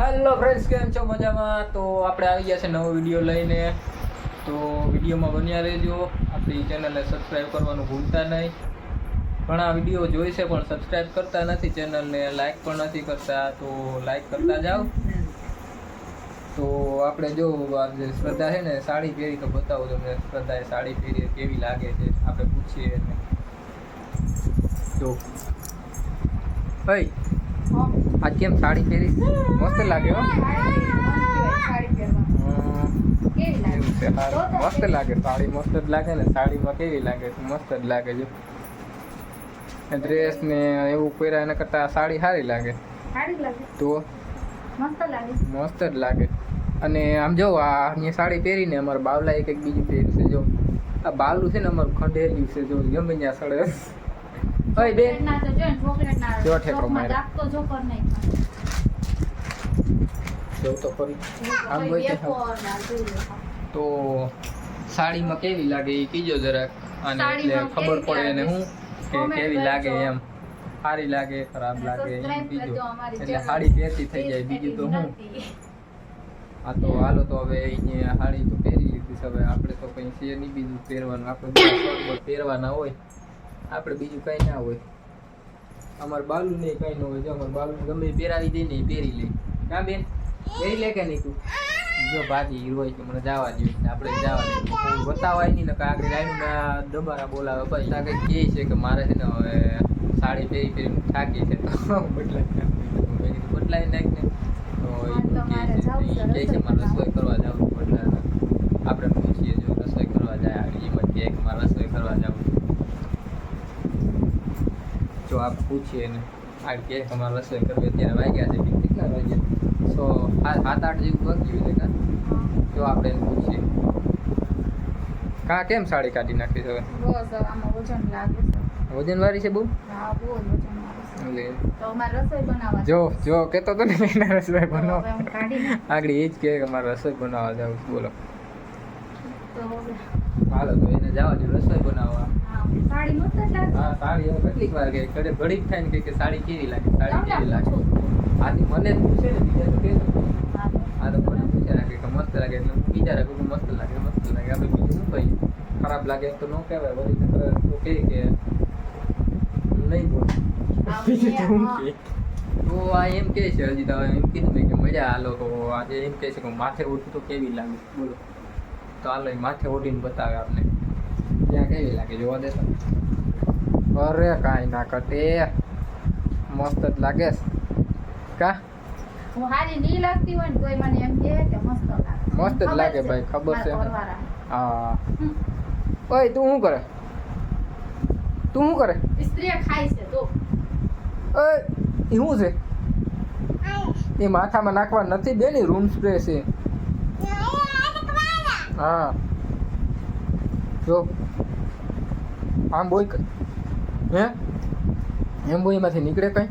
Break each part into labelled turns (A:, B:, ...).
A: Hello friends કેમ છો? મજામાં? તો આપણે આવી ગયા છે નવો વીડિયો લઈને. તો વિડીયોમાં બન્યા રહેજો. આપણી ચેનલને સબસ્ક્રાઈબ કરવાનું ભૂલતા નહીં. ઘણા વીડિયો જોઈ છે, પણ સબસ્ક્રાઈબ કરતા નથી. ચેનલને લાઈક પણ નથી કરતા. તો લાઈક કરતા જાઓ. તો આપણે જો આજે જે શ્રદ્ધા છે ને, સાડી પહેરી, તો બતાવો તમને શ્રદ્ધાએ સાડી પહેરી કેવી લાગે છે? આપણે પૂછીએ એને. તો ભાઈ આજ કેમ સાડી પહેરી? મસ્ત લાગે હો. મસ્ત લાગે સાડી મસ્ત જ લાગે ને. સાડીમાં કેવી લાગે છે? મસ્ત જ લાગે છે. ડ્રેસ ને એવું પહેર્યા એના કરતાં સાડી સારી લાગે. તો? મસ્ત જ લાગે. અને આમ જો આ અહીંયા સાડી પહેરીને અમારા બાવલા એક એક બીજું પહેર્યું છે. જો આ બાવલું છે ને અમારું ખંડેર્યું છે. જો ગમે ત્યાં સડે ઓય બેન. જો ઠેકડો માર્યો. જો તો ખરી. આમ હોય છે તો સાડીમાં કેવી લાગે એ કીજો જરાક. અને એટલે ખબર પડે એને હું કે કેવી લાગે એમ. સારી લાગે ખરાબ લાગે એમ કીજો. એટલે સાડી પહેરતી થઈ જાય. બીજું તો હું. આ તો હાલો તો હવે અહીંયા સાડી તો પહેરી લીધી છે. હવે આપણે તો કંઈ છે નહીં બીજું પહેરવાનું. આપણે પહેરવાના હોય. આપણે બીજું કાંઈ ના હોય. અમારે બાલુ ને કાંઈ ન હોય. જો અમારે બાલુ ગમે પહેરાવી દે ને પહેરી લે. ના બેન? પહેરી લે કે નહીં તું? જો ભાજી હોય કે મને જવા દે આપણે જવા દે બતાવાય નહીં ને કે આગળ ના દબારા બોલાવે. પછી ત્યાં કંઈક કહે છે કે મારે છે ને હવે સાડી પહેરી પહેરીને થાકી છે. તો બદલાઈ નાખ. મેં કીધું બદલાઈ નાખ ને તો
B: તો
A: કહે છે મારે
B: કરવા.
A: રસોઈ કરવા જવું એટલે આપણે પૂછીએ જો રસોઈ કરવા જાય. એમ કહે કે મારે રસોઈ કરવા જવું જો આપણે પૂછીએ ને આ કે અમારે રસોઈ કરવી અત્યારે વાગ્યા છે કે કેટલા વાગ્યા? સો સાત આઠ જેવું વાગ્યું છે કાં? જો આપણે એને પૂછીએ. કા કેમ સાડી કાઢી નાખી છે વજન વજનવાળી છે. બહુ? એટલે જો જો કહેતો તો ને એના રસોઈ બનાવો આગળ એ જ કે મારે રસોઈ બનાવવા જાવ બોલો. હાલો તો એને જવા દો રસોઈ બનાવવા. હા સાડી હવે કેટલીક વાર કે ઘડે ઘડીક થાય ને કે સાડી કેવી લાગે? સાડી કેવી લાગે? આથી મને પૂછે ને બીજા તો કે આ તો મને પૂછે રાખે કે મસ્ત લાગે એટલે હું બીજા રાખું કે મસ્ત લાગે મસ્ત લાગે. આપણે બીજું શું કહીએ? ખરાબ લાગે તો ન કહેવાય વળી નકર તો કહે કે નહીં બોલ. તો આ એમ કહે છે હજી તો એમ કીધું મેં કે મજા હાલો તો આજે એમ કહે છે કે માથે ઓઢું તો કેવી લાગે? બોલો. તો હાલો એ માથે ઉઠીને બતાવે આપને. ત્યાં કેવી લાગે જોવા દેતો અરે કાંઈ ના કટે મસ્ત જ લાગે છે. કા મસ્ત જ લાગે ભાઈ, ખબર છે. હા ઓય તું શું કરે તું શું કરે
B: સ્ત્રી ખાય છે તો
A: ઓય એ શું છે એ માથામાં નાખવા નથી બેની રૂમ સ્પ્રે છે હા જો. આમ બોય કઈ હે? એમ બોયમાંથી નીકળે કઈ?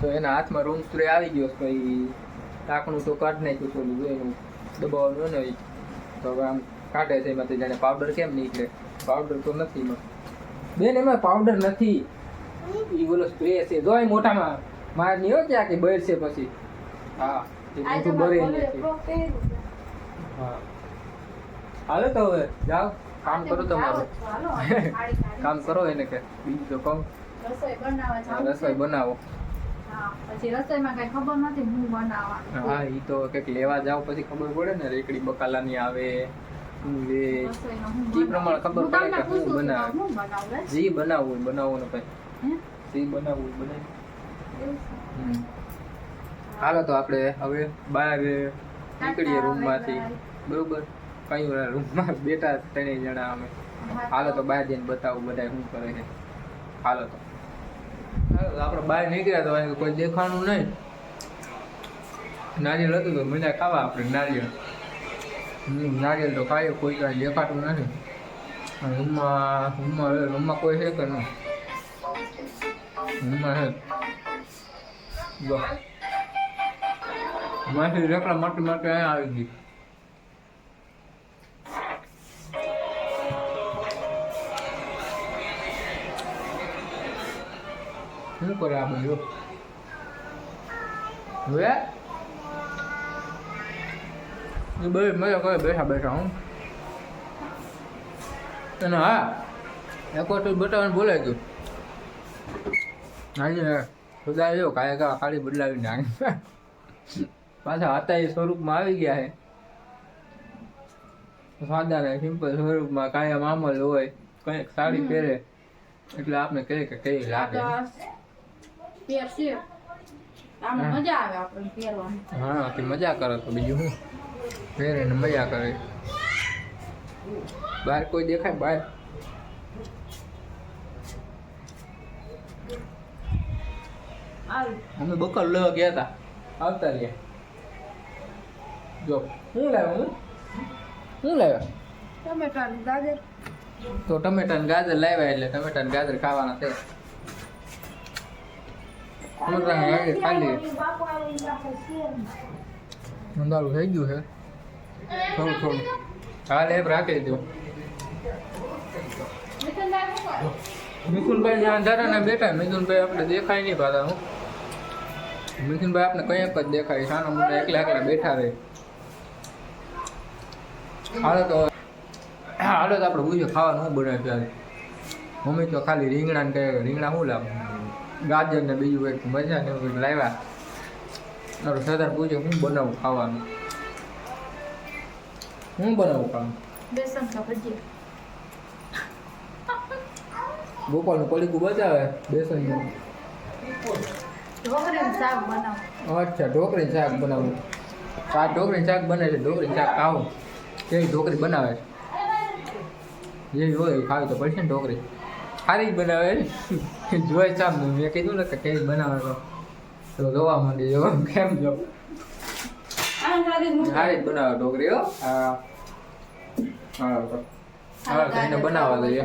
A: તો એના હાથમાં રૂમ સ્પ્રે આવી ગયો તો એ ઢાંકણું તો કાઢ નાખ્યું થોડું એનું દબાવવાનું ને. તો હવે આમ કાઢે છે એમાંથી જાણે પાવડર કેમ નીકળે? પાવડર તો નથી બેન એમાં પાવડર નથી. એ બોલો સ્પ્રે છે જો મોટામાં માર નહીં હો ત્યાં કે બળ છે પછી. હા એ
B: છે.
A: હા. હાલો તો હવે જાઓ. કામ કરો તમારું. કામ કરો એને કે બીજું તો કહું.
B: રસોઈ.
A: બનાવો.
B: હા, પછી રસોઈમાં કઈ ખબર નથી હું બનાવવાનું
A: હા એ તો કંઈક લેવા જાવ પછી ખબર પડે ને રેકડી બકાલાની આવે
B: રસોઈમાં
A: પ્રમાણે ખબર પડે કે
B: હું
A: શું બનાવે.
B: પૂછું
A: જી બનાવવું બનાવવું ને ભાઈ.
B: હે?
A: જી બનાવવું બનાવી. હાલો તો આપણે હવે બહાર નીકળીએ રૂમમાંથી બરોબર. કઈ રૂમમાં બેઠા ત્રણેય જણા અમે હાલો તો બહાર જઈને બતાવું બધા શું કરે છે. હાલો તો. આપણે બહાર નીકળ્યા તો અહીં કોઈ દેખાણું નહીં. નારિયેળ હતું તો મજા ખાવા આપણે નારિયેળ. નારિયેળ તો ખાઈએ કોઈ કાંઈ દેખાતું નથી. રૂમમાં રૂમમાં રૂમમાં કોઈ છે કે નહીં રૂમમાં છે. માસી રેકડા માટે માટે અહીંયા આવી ગઈ. શું કરે આ બધું? હવે? મજા કરે બેઠા બેઠા એક બતાવવાનું બોલાય ગયું જો કાંઈ કા ખાલી બદલાવી નાખી. પાછા હતા એ સ્વરૂપમાં આવી ગયા છે. સાદા ને સિમ્પલ સ્વરૂપમાં કાંઈ મામલ હોય, કંઈક સાડી પહેરે. એટલે આપણે કહે કે કઈ લાગે.
B: પહેરશે આમાં મજા આવે આપણને પહેરવાની
A: હા તે મજા કરે તો બીજું શું? ફેર એને મજા કરે. બહાર કોઈ દેખાય? બહાર. અમે બકર લેવા ગયા હતા આવતા રહ્યા. જો હું લાવ્યો હું? શું લાવ્યો?
B: ટમેટાનું ગાજર.
A: તો ટમેટા ને ગાજર લાવ્યા એટલે ટમેટા ગાજર ખાવાના છે. અંધારું થઈ ગયું છે થોડું થોડું હાલ એમ રાખી દો મિથુનભાઈ ત્યાં અંધારાના બેઠા મિથુનભાઈ આપણે દેખાય નહીં પાછા હું મિથુનભાઈ આપણે કંઈક જ દેખાય સાના મોટા એકલા એકલા બેઠા રહે હાલો તો હાલો તો આપણે પૂછ્યું ખાવાનું શું બનાવ્યું મમ્મી તો ખાલી રીંગણા ને રીંગણા શું લાવ ગાજર ને બીજું એક મજા ને એવું લાવ્યા. મારું સરદાર પૂછ્યું શું બનાવું ખાવાનું? શું બનાવું ખાવાનું?
B: બેસન
A: ગોપાલનું પડીકું બતાવે બેસનનું
B: ઢોકળીનું
A: અચ્છા ઢોકળી શાક બનાવું. આ ઢોકળી શાક બને છે ઢોકળી શાક ખાવું. કેવી ઢોકળી બનાવે છે? જેવી હોય ખાવી તો પડશે ને ઢોકળી. સારી જ બનાવે છે જોઈ ચામ મેં કીધું ને કે કેવી બનાવે તો તો જોવા માંડી જો કેમ જો સારી જ બનાવે ઢોકળી હો હા હા તો હા તો એને બનાવવા દઈએ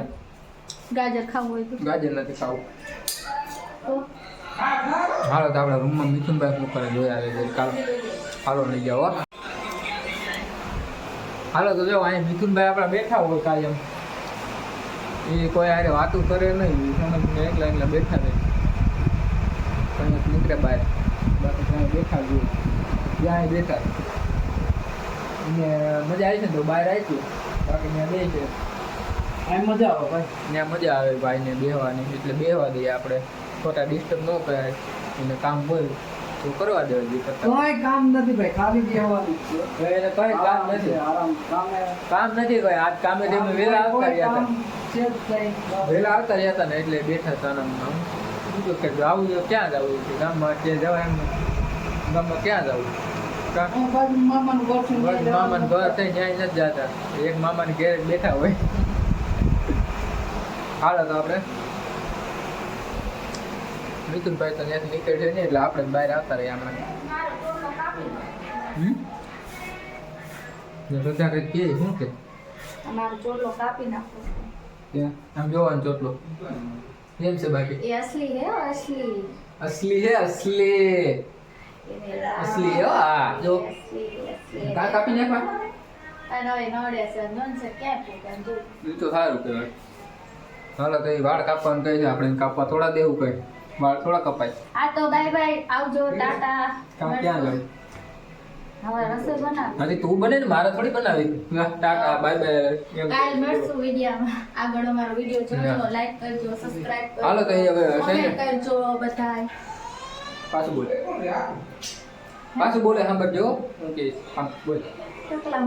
B: ગાજર ખાવું હોય તો
A: ગાજર નથી ખાવું
B: તો
A: હાલો તો આપણે રૂમમાં મિથુનભાઈ શું કરે જોઈ આવે છે કાલ હાલો લઈ જાઓ હો. હાલો તો જો અહીં મિથુનભાઈ આપણા બેઠા હોય કાયમ એ કોઈ આરે વાતું કરે નહીં સમજ એકલા એકલા બેઠા રહે. કંઈક નીકળે બહાર. બાકી ત્યાં બેઠા જોઈએ ત્યાં બેઠા અને મજા આવી છે ને તો બહાર આવી બાકી ત્યાં બે છે
C: આ મજા આવે ભાઈ.
A: ત્યાં મજા આવે ભાઈને બેહવાની એટલે બેહવા દઈએ આપણે. ખોટા ડિસ્ટર્બ ન કરાય. એને કામ હોય તો કરવા દેવા
C: કોઈ કામ નથી ભાઈ ખાલી બેહવાનું છે.
A: એને કઈ કામ નથી.
C: આરામ કામે
A: કામ નથી કઈ. આજ કામે તમે વેલા આવતા વહેલા આવતા રહ્યા હતા ને એટલે બેઠા હતા આમ. કીધું કે આવું જો ક્યાં જવું? છે ગામમાં જે જવાય એમ ગામમાં ક્યાં જવું? કા-
C: મામાનું ઘર ત્યાં
A: થઈ ત્યાં નથી જતા. એક મામાને ઘેર બેઠા હોય. હાલો તો આપણે. મિથુનભાઈ તો ત્યાંથી છે ને એટલે આપણે બહાર આવતા રહીએ હમણાં. બધા કંઈક કહે શું કે?
B: અમારો ચોલો કાપી નાખો.
A: ત્યાં આમ જોવાનું ચોટલો. કેમ છે બાકી?
B: એ અસલી હે અસલી.
A: અસલી હે અસલી. અસલી હે આ જો. કા કાપી નાખવા તો સારું કહેવાય. હાલો તો વાળ કાપવાનું કહે છે આપણે કાપવા થોડા દેવું કઈ વાળ થોડા કપાય.
B: આ તો બાય બાય આવજો ટાટા.
A: ક્યાં જાય
B: રસોઈ બનાવ.
A: હજી તું બને ને મારે થોડી બનાવી. ટાટા બાય બાય
B: કાલ મળશું વિડીયોમાં. આગળ અમારો વીડિયો જોજો લાઈક કરજો સબસ્ક્રાઇબ કરજો
A: હાલો તો હવે હશે
B: કરજો બધાય.
A: પાછું બોલે. પાછું બોલે સાંભળજો હું. કહીશ હા બોલ.
B: ટકલા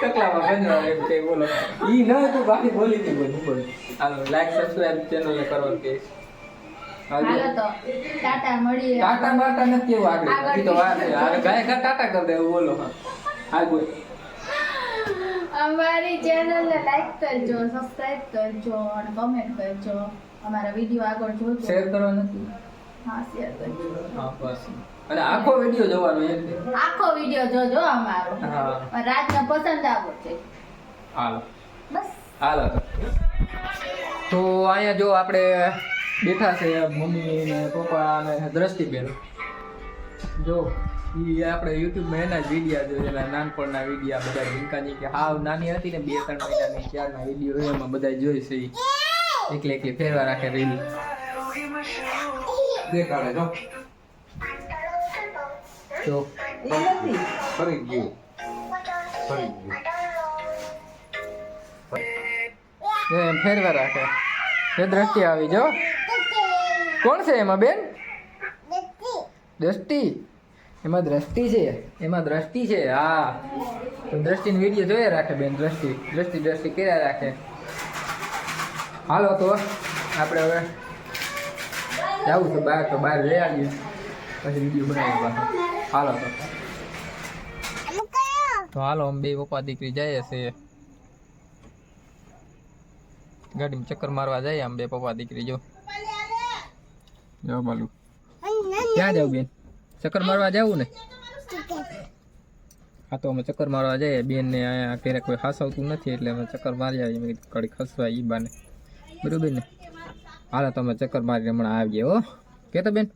A: ટકલામાં ગંજવા એમ કે બોલો. ઈ ન તું બાકી બોલી હતી બોલ બોલ. હાલો લાઈક સબસ્ક્રાઇબ ચેનલ ને કરવાનું કહીશ
B: હાલો તો ટાટા
A: બાટા નથી કેવું આગળ. તો ગાય ઘા ટાટા કરી દે બોલો હા. બોલ.
B: અમારી ચેનલને લાઈક કરજો સબસ્ક્રાઇબ કરજો અને કમેન્ટ કરજો. અમારા વીડિયો આગળ જોજો.
A: શેર કરો નથી?
B: હા શેર કરજો.
A: હા બસ. અને આખો વીડિયો જોવાનો એમ
B: આખો વીડિયો જોજો અમારો.
A: હા.
B: રાતને પસંદ આવો છે.
A: હાલો.
B: બસ.
A: હાલો. તો અહીંયા જો આપણે બેઠા છે મમ્મી ને પપ્પા ને દ્રષ્ટિબેન. જો એ આપણે યુટ્યુબમાં એના જ વિડીયા જોઈએ એના નાનપણના વિડીયા બધા ઝીંકાની કે હાવ નાની હતી ને બે ત્રણ મહિનાની, ત્યારના વીડિયો એમાં બધા જોઈ છે એકલી એકલી ફેરવા રાખે રીલ.
D: દેખાડે, જો.
A: જો.
D: ફરી ગયું. ફરી ગયું.
A: ફેરવા રાખે. એ દ્રષ્ટિ આવી, જો. કોણ છે એમાં બેન? દ્રષ્ટિ. એમાં દ્રષ્ટિ છે. એમાં દ્રષ્ટિ છે હા. તો દ્રષ્ટિની વીડિયો જોયા રાખે બેન દ્રષ્ટિ. દ્રષ્ટિ દ્રષ્ટિ કર્યા રાખે. હાલો તો આપણે હવે જવું છે બહાર તો બહાર લઈ આવીએ. પછી વીડિયો બનાવી પાછો. હાલો તો. તો હાલો અમે બે પપ્પા દીકરી જઈએ છીએ. ગાડીમાં ચક્કર મારવા જઈએ આમ બે પપ્પા દીકરી જો. જો બાલુ ક્યાં જાવ બેન ચક્કર મારવા જાવું ને હા તો અમે ચક્કર મારવા જઈએ બેન ને અહીંયા ઘેરે કોઈ હાસવતું નથી એટલે અમે ચક્કર મારી આવીએ મેં કડી ખસવા ઈ બાને બરોબર ને હાલો તો અમે ચક્કર મારી હમણાં આવીએ હો કે તો બેન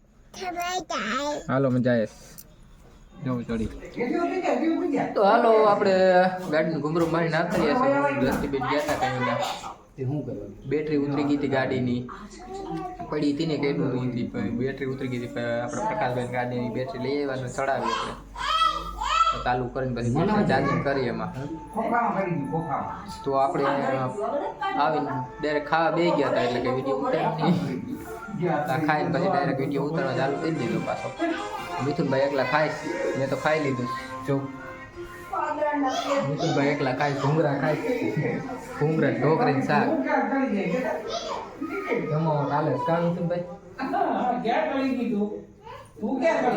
A: હાલો અમે જાય જવું ચડી તો હાલો આપણે ગાડીનું ઘુમરું મારી નાખીએ છીએ બેન ગયા હતા બેટરી ઉતરી ગઈ હતી ગાડીની પડી હતી ને કેટલું દૂર હતી પણ બેટરી ઉતરી ગઈ હતી પણ આપણે પ્રકાશભાઈ ગાડીની બેટરી લઈ આવવાનું ચડાવી આપણે ચાલુ કરીને પછી ચાર્જિંગ કરીએ એમાં. તો આપણે આવીને ડાયરેક્ટ ખાવા બે ગયા હતા એટલે કે વીડિયો ઉતારી આ ખાઈને પછી ડાયરેક્ટ વીડિયો ઉતારવા ચાલુ કરી દીધો પાછો. મિથુનભાઈ એકલા ખાઈશ મેં તો ખાઈ લીધું. જો. મિથુનભાઈ એકલા ખાય ભૂંગરા ખાય ઘૂંગરા ઢોકરીને શાક. જમવા કાલે. કા મિથુનભાઈ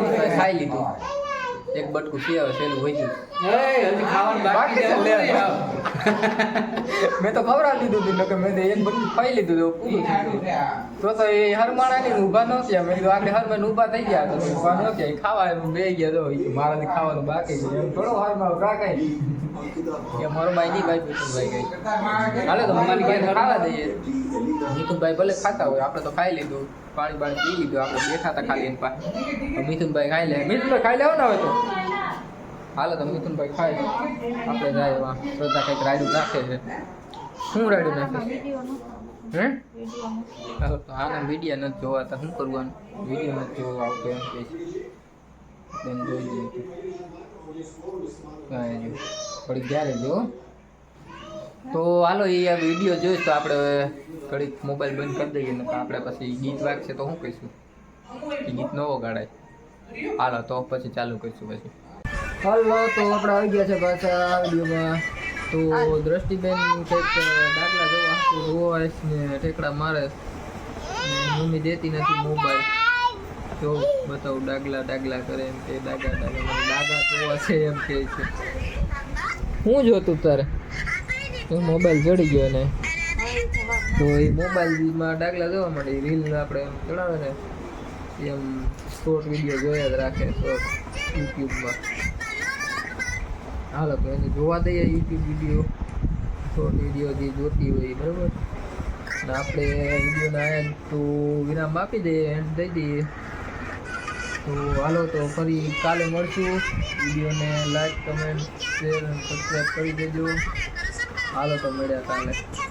A: ભાઈ ખાઈ લીધું. એક બટકું સેવ સેલું હોય ગયું. મેં તો ખવડાવી દીધું હતું કે મેં એક બધું ખાઈ લીધું હતું. તો તો એ હરમાણા ની ઊભા નહોતી મેં કીધું આગળ હરમાન ઊભા થઈ ગયા તો ઊભા ન થયા ખાવા એમ બે ગયા તો. મારાથી ખાવાનું બાકી છે. થોડો હરમાં રાખાય એ મારો ભાઈ નહીં ભાઈ મિથુનભાઈ ગઈ હાલે તો અમારી ઘેર ખાવા દઈએ. મિથુનભાઈ ભલે ખાતા હોય આપણે તો ખાઈ લીધું. પાણી બાણી પી લીધું આપણે બેઠા હતા ખાલી એની પાસે મિથુનભાઈ ખાઈ લે. મિથુનભાઈ ખાઈ લેવો ને હવે તો? હાલો તો મિથુનભાઈ ખાય. આપણે જાય એવા શ્રદ્ધા કંઈક રાયડું નાખે છે. શું રાયડું નાખે હે? હાલો તો આના વીડિયો નથી જોવાતા. શું કરવાનું? વીડિયો નથી જોવા આવતો એમ કે બેન જોઈ લઈએ. કાંઈ જો થોડીક જ્યારે જો તો હાલો એ આ વીડિયો જોઈશ તો આપણે ઘડીક મોબાઈલ બંધ કરી દઈએ ને આપણે પછી ગીત વાગશે તો શું કહીશું? એ ગીત ન વગાડાય. હાલો તો પછી ચાલુ કરીશું પછી. હાલો, તો આપણે આવી ગયા છે પાછા વિડીયોમાં. તો દ્રષ્ટિબેન કંઈક દાખલા જોવા હાટુ રોવે ને ઠેકડા મારે. મમ્મી દેતી નથી મોબાઈલ જો, બતાવું, ડાગલા ડાગલા કરે એમ કે, ડાગા ડાગા મને ડાગા જોવા છે એમ કે છે. હું જોતું તારે? મોબાઈલ ચડી ગયો ને તો એ મોબાઈલમાં ડાગલા જોવા મળે રીલ આપણે એમ ચડાવે ને, એમ શોર્ટ વીડિયો જોયા જ રાખે શોર્ટ યુટ્યુબમાં હાલો, તો એને જોવા દઈએ યુટ્યુબ વીડિયો. શોર્ટ વીડિયો જે જોતી હોય બરાબર? ને આપણે વિડીયોના એન્ડ તો વિરામ આપી દઈએ એન્ડ દઈ દઈએ. તો હાલો, તો ફરી કાલે મળશું. વિડીયોને લાઈક કમેન્ટ શેર સબસ્ક્રાઈબ કરી દેજો. હાલો, તો મળ્યા કાલે.